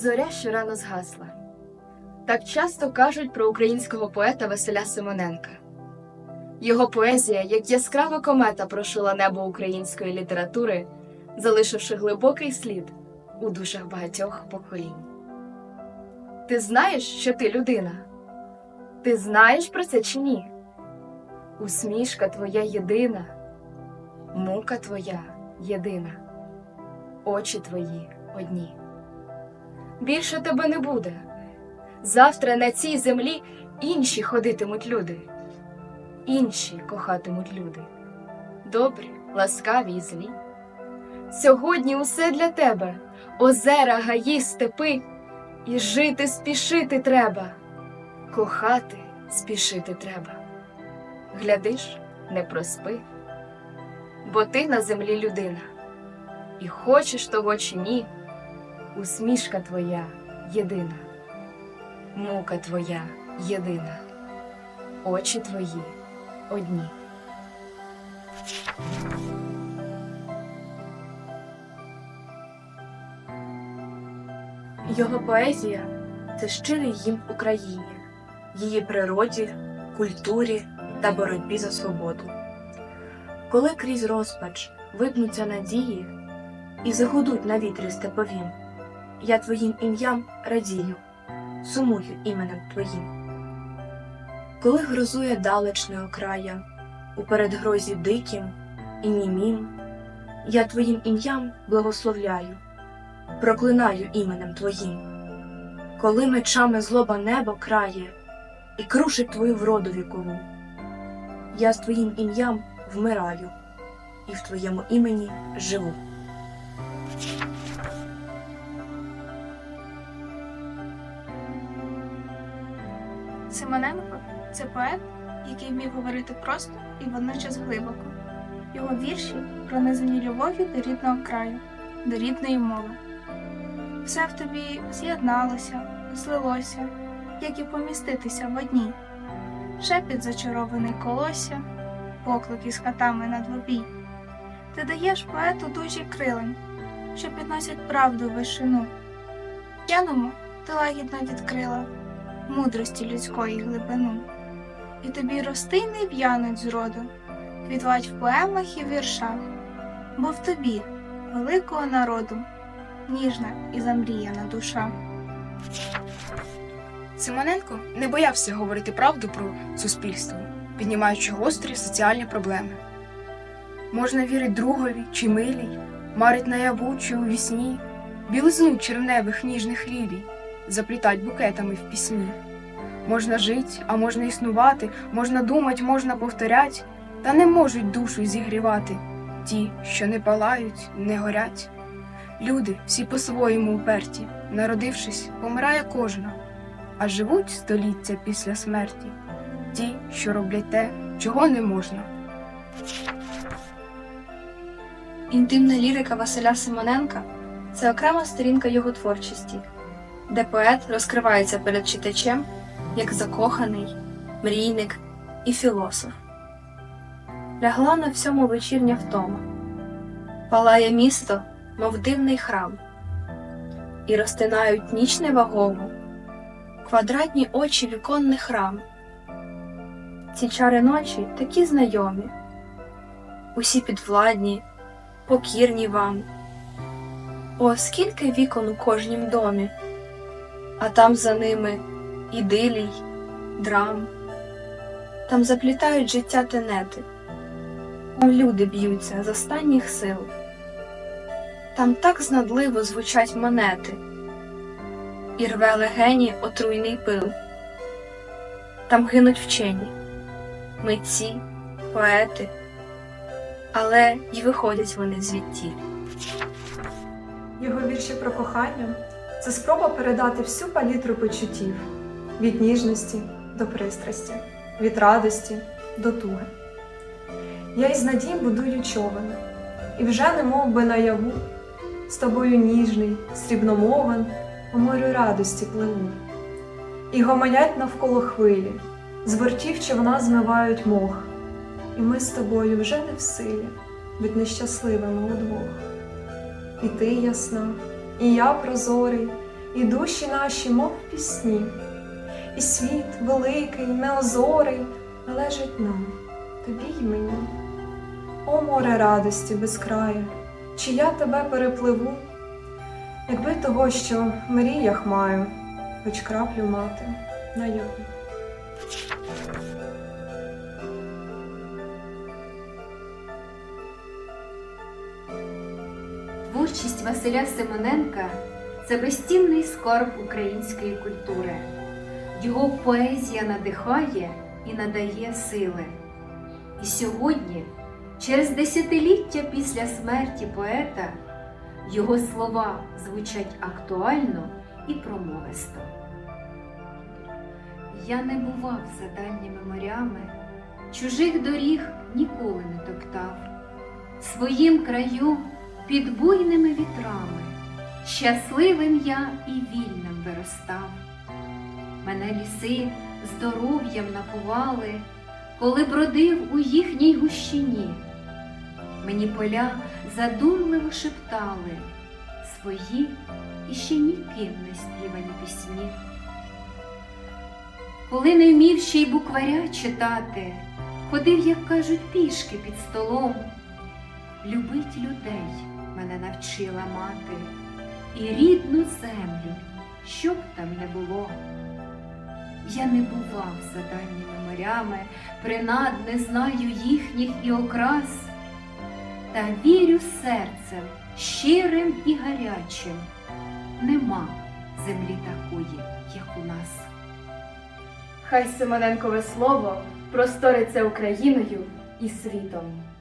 Зоря щорано згасла. Так часто кажуть про українського поета Василя Симоненка. Його поезія, як яскрава комета, прошила небо української літератури, залишивши глибокий слід у душах багатьох поколінь. Ти знаєш, що ти людина? Ти знаєш про це чи ні? Усмішка твоя єдина, мука твоя єдина, очі твої одні. Більше тебе не буде. Завтра на цій землі інші ходитимуть люди, інші кохатимуть люди, добрі, ласкаві і злі. Сьогодні усе для тебе, озера, гаї, степи, і жити спішити треба, кохати спішити треба. Глядиш, не проспи, бо ти на землі людина, і хочеш того чи ні, усмішка твоя єдина, мука твоя єдина, очі твої одні. Його поезія це щирий гімн Україні, її природі, культурі та боротьбі за свободу. Коли крізь розпач випнуться надії і загудуть на вітрі степовім, я твоїм ім'ям радію, сумую іменем твоїм. Коли грозує далечне окрая, у передгрозі диким і німім, я твоїм ім'ям благословляю проклинаю іменем Твоїм. Коли мечами злоба небо крає і крушить Твою вроду вікову, я з Твоїм ім'ям вмираю і в Твоєму імені живу. Симоненко це поет, який вмів говорити просто і водночас глибоко. Його вірші пронизані любов'ю до рідного краю, до рідної мови. Все в тобі з'єдналося, злилося, як і поміститися в одній. Шепіт зачарований колосся, поклик із хатами на двобій. Ти даєш поету дужі крилень, що підносять правду вишину. П'яному ти лагідно відкрила мудрості людської глибину. І тобі рости не в'януть зроду, квітвать в поемах і віршах, бо в тобі, великого народу, ніжна і замріяна душа. Симоненко не боявся говорити правду про суспільство, піднімаючи гострі соціальні проблеми. Можна вірить другові чи милій, марить наяву чи у вісні, білизну червневих ніжних лілій, заплітать букетами в пісні. Можна жить, а можна існувати, можна думать, можна повторять, та не можуть душу зігрівати ті, що не палають, не горять. Люди всі по-своєму уперті, народившись, помирає кожна, а живуть століття після смерті, ті, що роблять те, чого не можна. Інтимна лірика Василя Симоненка це окрема сторінка його творчості, де поет розкривається перед читачем як закоханий, мрійник і філософ. Лягла на всьому вечірня втома, палає місто, мов дивний храм, і розтинають ніч невагому, квадратні очі віконних рам. Ці чари ночі такі знайомі, усі підвладні, покірні вам. О, скільки вікон у кожнім домі, а там за ними ідилій, драм, там заплітають життя тенети, там люди б'ються з останніх сил, там так знадливо звучать монети, і рве легені отруйний пил, там гинуть вчені, митці, поети, але й виходять вони звідтіль. Його вірші про кохання це спроба передати всю палітру почуттів від ніжності до пристрасті, від радості до туги. Я із надій будую човен, і вже не мов би наяву, з тобою ніжний, срібномовен, по морю радості пливу. І гомонять навколо хвилі, з бортів човна змивають мох, і ми з тобою вже не в силі, бить нещасливими удвох. І ти ясна, і я прозорий, і душі наші, мов пісні. І світ великий, неозорий належить нам, тобі й мені. О море радості безкрає, чи я тебе перепливу, якби того, що в мріях маю, хоч краплю мати на наяву. Творчість Василя Симоненка це безцінний скарб української культури. Його поезія надихає і надає сили. І сьогодні, через десятиліття після смерті поета, його слова звучать актуально і промовисто. Я не бував за дальніми морями, чужих доріг ніколи не топтав. В своїм краю під буйними вітрами, щасливим я і вільним виростав. Мене ліси здоров'ям напували, коли бродив у їхній гущині. Мені поля задумливо шептали свої і ще ніким не співані пісні. Коли не вмів ще й букваря читати, ходив, як кажуть, пішки під столом. Любить людей мене навчила мати, і рідну землю, що б там не було. Я не бував за дальніми морями, принад не знаю їхніх і окрас, та вірю серцем щирим і гарячим, нема землі такої, як у нас. Хай Симоненкове слово просториться Україною і світом.